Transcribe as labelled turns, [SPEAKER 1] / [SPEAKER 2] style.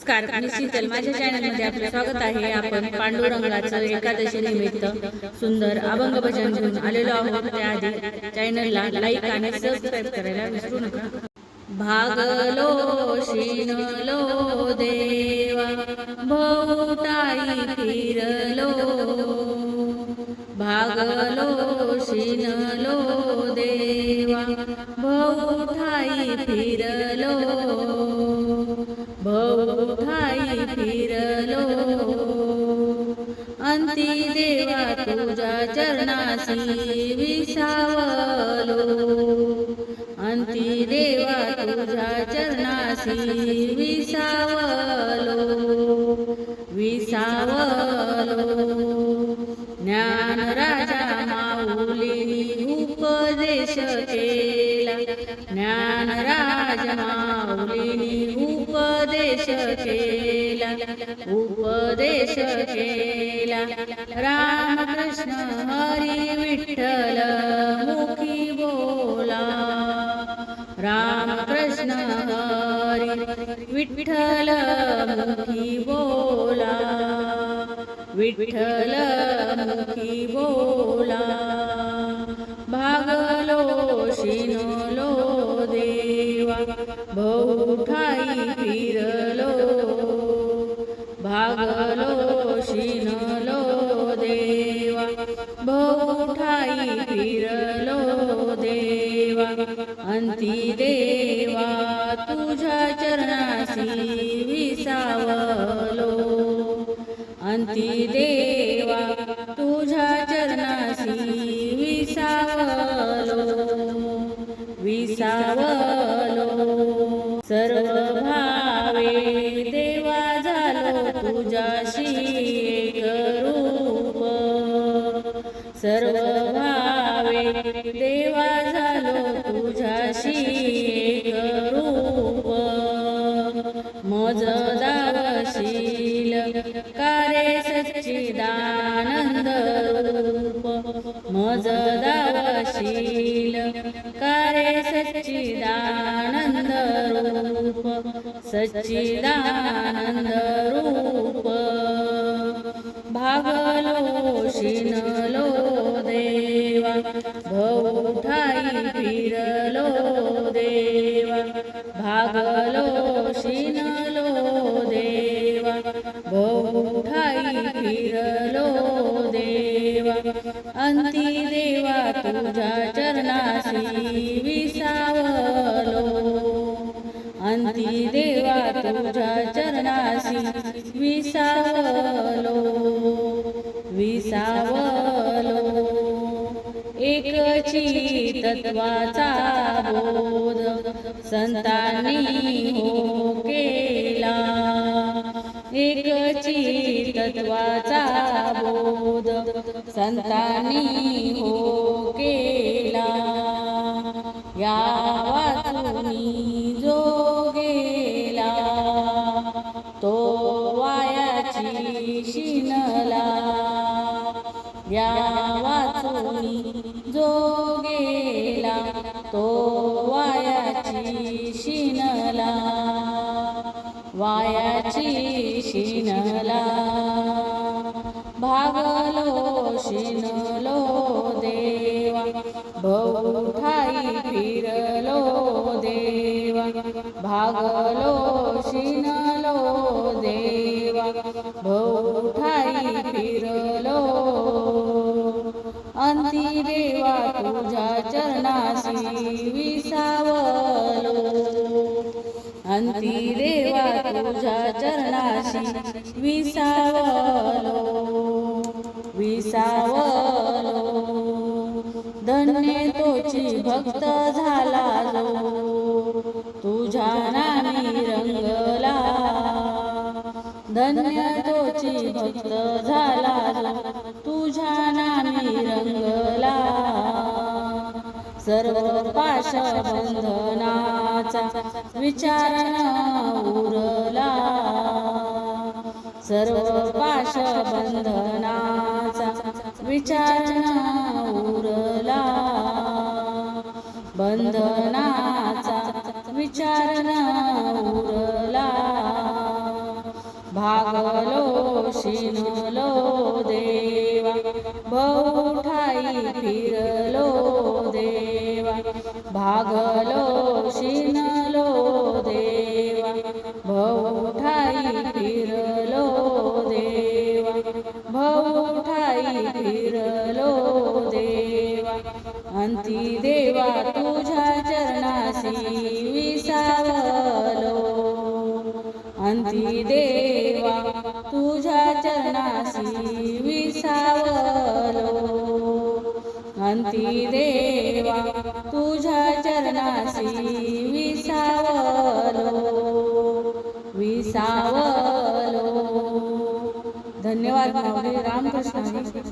[SPEAKER 1] नमस्कार मी शीतल. माझ्या चॅनलमध्ये आपलं स्वागत आहे. आपण पांडुरंगाचं एकादशी निमित्त सुंदर अभंग भजन घेऊन आलेलो आहोत. त्याआधी चॅनलला लाईक आणि सबस्क्राईब करायला विसरू नका. भागलो शिनलो देवा. भोवताई शिनलो देवा भोवताई फिरलो भोवताई फिरलो. अंती देवा तुझ्या चरणासी विसावलो. अंती देवा तुझ्या चरणासी विसावलो. विसावलो. केला. ज्ञान राजा माऊलीनी उपदेश केला. उपदेश केला. रामकृष्ण हरी विठ्ठल मुखी बोला. रामकृष्ण हरी विठ्ठल मुखी बोला. विठ्ठल मुखी बोला. भागलो शिनलो देवा बहुठाई फिरलो. भागलो शिनलो देवा बहुठाई फिरलो देवा. अंती देवा तुझ्या चरणाशी विसावलो. अंती देवा विसावलो सर्व भावे देवा झालो तुझ्याशी एक रूप. सर्व भावे देवा झालो तुझ्याशी एक रूप. मज दावशील कारे सच्चिदानंद रूप. मज दावशील कारे सच्चिदानंद रूप सच्चिदानंद रूप। भागलो शिनलो तुझ्या चरणाशी विसावलो विसावलो. एकची तत्वाचा बोध संतांनी हो केला. एकची तत्वाचा बोध संतांनी हो केला. या वाचुनी जो तो वायाची शिनला वायाची शिनला भागलो शिनलो देवा भोवठाई फिरलो देवा भागलो शिनलो देवा भोवठाई फिरलो अंती देवा तुझ्या चरणाशी विसावलो. अंती देवा तुझ्या चरणाशी विसावलो. विसावलो. धन्य तोची भक्त झाला जो तुझ्या नामी रंगला. धन्य तोची भक्त झाला जो तुझ्या सर्व पाश बंधनाचा विचार उरला. सर्व पाश बंधनाचा विचार उरला. बंधनाचा विचार उरला. भागलो शिनलो देवा बहुठाई भागलो शिनलो देवा भौठाई फिरलो देवा भौठाई फिरलो देवा. अंती देवा तुझ्या चरणाशी विसावलो. अंती देवा तुझ्या चरणाशी विसावलो. अंती देवा तुझ्या चरणाशी विसावलो विसावलो. धन्यवाद रामकृष्ण.